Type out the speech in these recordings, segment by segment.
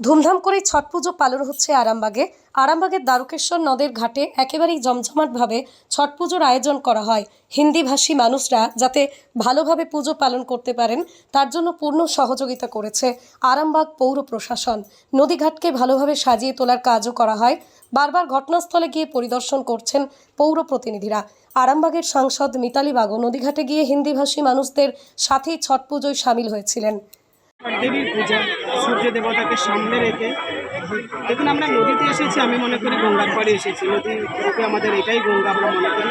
ধুমধাম করে ছট পুজো পালন হচ্ছে আরামবাগে। আরামবাগের দ্বারকেশ্বর নদের ঘাটে একেবারেই জমজমাটভাবে ছট পুজোর আয়োজন করা হয়। হিন্দিভাষী মানুষরা যাতে ভালোভাবে পুজো পালন করতে পারেন, তার জন্য পূর্ণ সহযোগিতা করেছে আরামবাগ পৌর প্রশাসন। নদীঘাটকে ভালোভাবে সাজিয়ে তোলার কাজও করা হয়। বারবার ঘটনাস্থলে গিয়ে পরিদর্শন করছেন পৌর প্রতিনিধিরা। আরামবাগের সাংসদ মিতালি বাগো নদীঘাটে গিয়ে হিন্দিভাষী মানুষদের সাথেই ছট পুজোয় সামিল হয়েছিলেন। দেবীর পূজা সূর্য দেবতাকে সামনে রেখে। দেখুন, আমরা নদীতে এসেছি, আমি মনে করি গঙ্গার পাড়ে এসেছি। নদী রূপে আমাদের এটাই গঙ্গা আমরা মনে করি।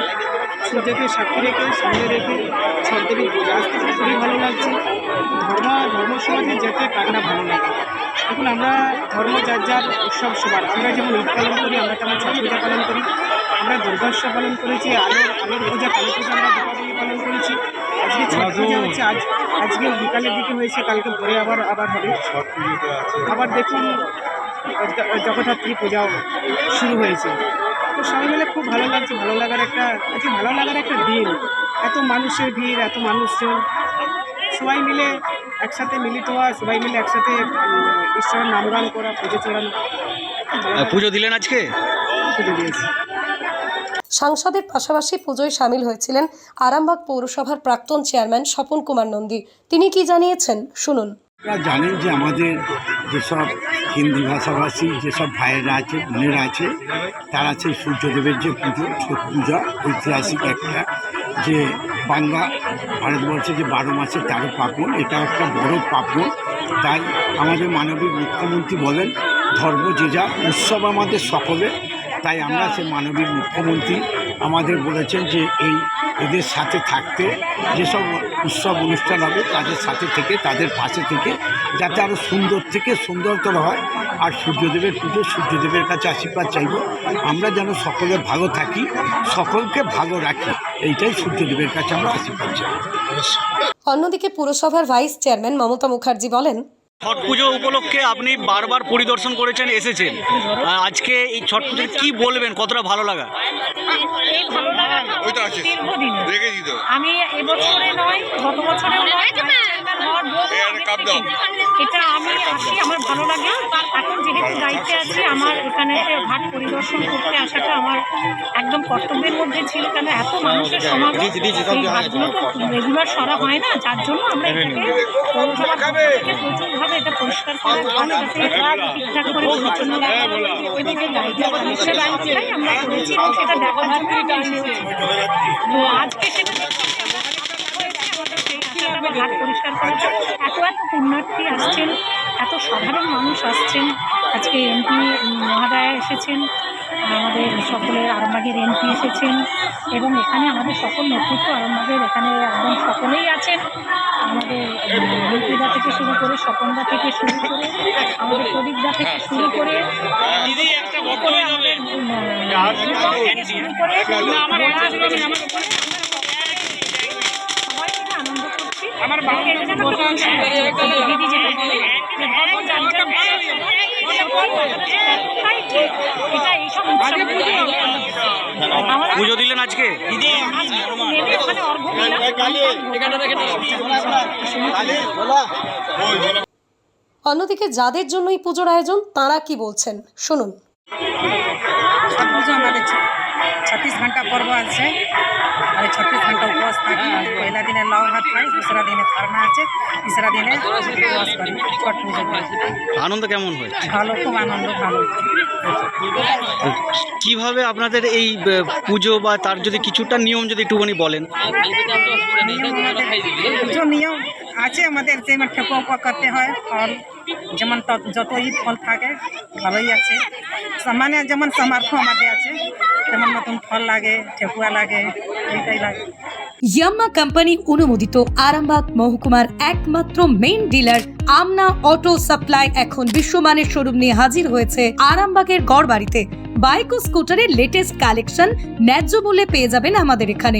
সূর্যকে সাক্ষী রেখে, সামনে রেখে ছট দেবীর পূজা। আসতে খুবই ভালো লাগছে। ধর্ম ধর্ম সমাজে যেতে কার না ভালো লাগে। দেখুন, আমরা ধর্ম, যার যার উৎসব, সবার। আমরা যেমন ঈদ পালন করি, আমরা তেমন ছট পূজা পালন করি। আমরা দুর্গা উৎসব পালন করেছি, আলোর আলোর পূজা, কালী পূজা, আমরা দীপাবলি পালন করেছি। আজকে ছট পূজা হচ্ছে আজ আজকে বিকালের দিকে হয়েছে কালকে ভোরে আবার আবার হবে। আবার দেখুন জগদ্ধাত্রী পূজাও শুরু হয়েছে। তো সবাই মিলে খুব ভালো লাগছে ভালো লাগার একটা আজকে ভালো লাগার একটা দিন। এত মানুষের ভিড় এত মানুষজন। সবাই মিলে একসাথে মিলিত হওয়া সবাই মিলে একসাথে ঈশ্বরের নামগান করা পুজো চড়ানো। পুজো দিলেন আজকে? পুজো দিয়েছি। সাংসদের পাশাপাশি পুজোয় সামিল হয়েছিলেন আরামবাগ পৌরসভার প্রাক্তন চেয়ারম্যান স্বপন কুমার নন্দী। তিনি কি জানিয়েছেন? শুনুন। জানেন যে আমাদের যেসব হিন্দি ভাষাভাষী, যেসব ভাইয়েরা আছে, বোনেরা আছে, তারা আছে সূর্যদেবের যে পুজো, ছট পূজা, ঐতিহাসিক একটা, যে বাংলা ভারতবর্ষে যে বারো মাসে তেরো পার্বণ এটা একটা বড় পার্বণ। তাই আমাদের মানবিক মুখ্যমন্ত্রী বলেন, ধর্ম যে যা, উৎসব আমাদের সকলে তাই আমরা সে মানবিক মুখ্যমন্ত্রী আমাদের বলেছেন যে এই এদের সাথে থাকতে, যেসব উৎসব অনুষ্ঠান হবে তাদের সাথে থেকে, তাদের পাশে থেকে, যাতে আরও সুন্দর থেকে সুন্দরতর হয়। আর সূর্যদেবের পুজো, সূর্যদেবের কাছে আশীর্বাদ চাইব। আমরা যেন সকলে ভালো থাকি, সকলকে ভালো রাখি, এইটাই সূর্যদেবের কাছে আমরা আশীর্বাদ চাই। অন্যদিকে পুরসভার ভাইস চেয়ারম্যান মমতা মুখার্জি বলেন ছট পুজো উপলক্ষে আপনি বারবার পরিদর্শন করেছেন এসেছেন। আজকে এই ছট পুজোর কি বলবেন? কতটা ভালো লাগা? আমি এবছরে নয় গত বছরেও নয় এটা আমি আসি আমার ভালো লাগে। এখন যেহেতু দায়িত্বে আছি আমার এখানে ঘাট পরিদর্শন করতে আসাটা আমার একদম কর্তব্যের মধ্যে ছিল কেন এত মানুষের সমাগম? এই ঘাটগুলো তো রেগুলার সরা হয় না যার জন্য আমরা এটাকে পৌরসভার প্রচুরভাবে এটা পরিষ্কার করা যাতে ঠিকঠাক করে পরিচ্ছন্ন কানেকশন রাখতেই আমরা করেছি এবং সেটা দেখার জন্য আজকে সেটা ঘাট পরিষ্কার করার জন্য এত এত পুণ্যার্থী আসছেন এত সাধারণ মানুষ আসছেন। আজকে এমপি মহাদয়া এসেছেন আমাদের সকলের আরামবাগের এমপি এসেছেন এবং এখানে আমাদের সকল নেতৃত্ব আরামবাগের এখানে একদম সকলেই আছেন। আমাদের লুকিদা থেকে শুরু করে স্বপনদা থেকে শুরু করে আমাদের প্রদীপদা থেকে শুরু করে আমাদের শুরু করে আমার দিদি যেটা বলে যে ধর্ম যার যার এটা এইসব পুজো দিলেন আজকে ওখানে অর্ঘ্য দিলাম অন্যদিকে যাদের জন্য এই পুজোর আয়োজন তাঁরা কি বলছেন শুনুন ছট পুজো আমাদের ছত্রিশ ঘণ্টা পর্ব আছে। আর ছত্রিশ ঘণ্টা উপবাস থাকি। পয়লা দিনে লাউ ভাত খাই দুসরা দিনে খারনা আছে তিসরা দিনে উপবাস করি ছট পুজো করি। আনন্দ কেমন হয়েছে ভালো খুব আনন্দ ভালো। কীভাবে আপনাদের এই পুজো বা তার যদি কিছুটা নিয়ম যদি একটুখানি বলেন? নিয়ম আমাদের পুজো নিয়ম আছে আমাদের যেমন ঠেকুয়া করতে হয় ফল যেমন যতই ফল থাকে, ভালোই আছে। মানে যেমন সামর্থ্য আমাদের আছে, তেমন মতন ফল লাগে, ঠেকুয়া লাগে, এইটাই লাগে। ইয়াম্মা কোম্পানি অনুমোদিত আরামবাগ মহকুমার একমাত্র main dealer Amna auto supply এখন বিশ্বমানের শোরুম নিয়ে হাজির হয়েছে আরামবাগের গড় বাড়িতে বাইক ও স্কুটারের লেটেস্ট কালেকশন ন্যায্য মূল্যে পেয়ে যাবেন আমাদের এখানে।